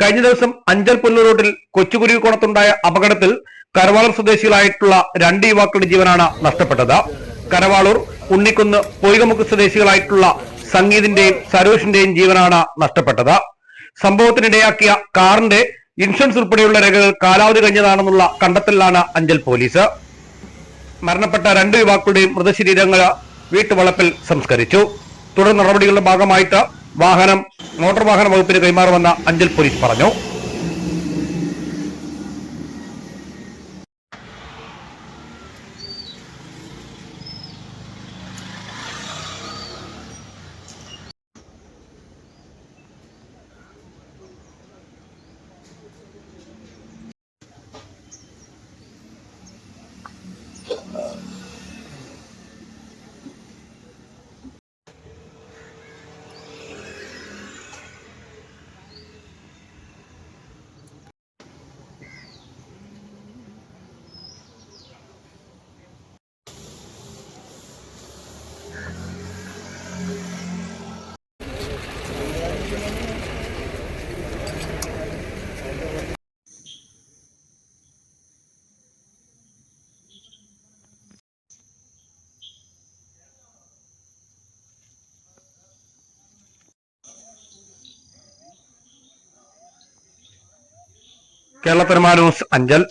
കഴിഞ്ഞ ദിവസം അഞ്ചൽ പുല്ലൂർ റോഡിൽ കൊച്ചുകുരുവിക്കോണത്തുണ്ടായ അപകടത്തിൽ കരവാളൂർ സ്വദേശികളായിട്ടുള്ള രണ്ട് യുവാക്കളുടെ ജീവനാണ് നഷ്ടപ്പെട്ടത്. കരവാളൂർ ഉണ്ണിക്കുന്ന് പൊയ്കമുക്ക് സ്വദേശികളായിട്ടുള്ള സംഗീതിന്റെയും സരോഷിന്റെയും ജീവനാണ് നഷ്ടപ്പെട്ടത്. സംഭവത്തിനിടയാക്കിയ കാറിന്റെ ഇൻഷുറൻസ് ഉൾപ്പെടെയുള്ള രേഖകൾ കാലാവധി കഴിഞ്ഞതാണെന്നുള്ള കണ്ടെത്തലിലാണ് അഞ്ചൽ പോലീസ്. മരണപ്പെട്ട രണ്ട് യുവാക്കളുടെയും മൃതശരീരങ്ങൾ വീട്ടുവളപ്പിൽ സംസ്കരിച്ചു. തുടർ നടപടികളുടെ ഭാഗമായിട്ട് വാഹനം മോട്ടോർ വാഹന വകുപ്പിന് കൈമാറുമെന്ന് അഞ്ചൽ പോലീസ് പറഞ്ഞു കേരള പരമാന്യൂസ് അഞ്ചൽ.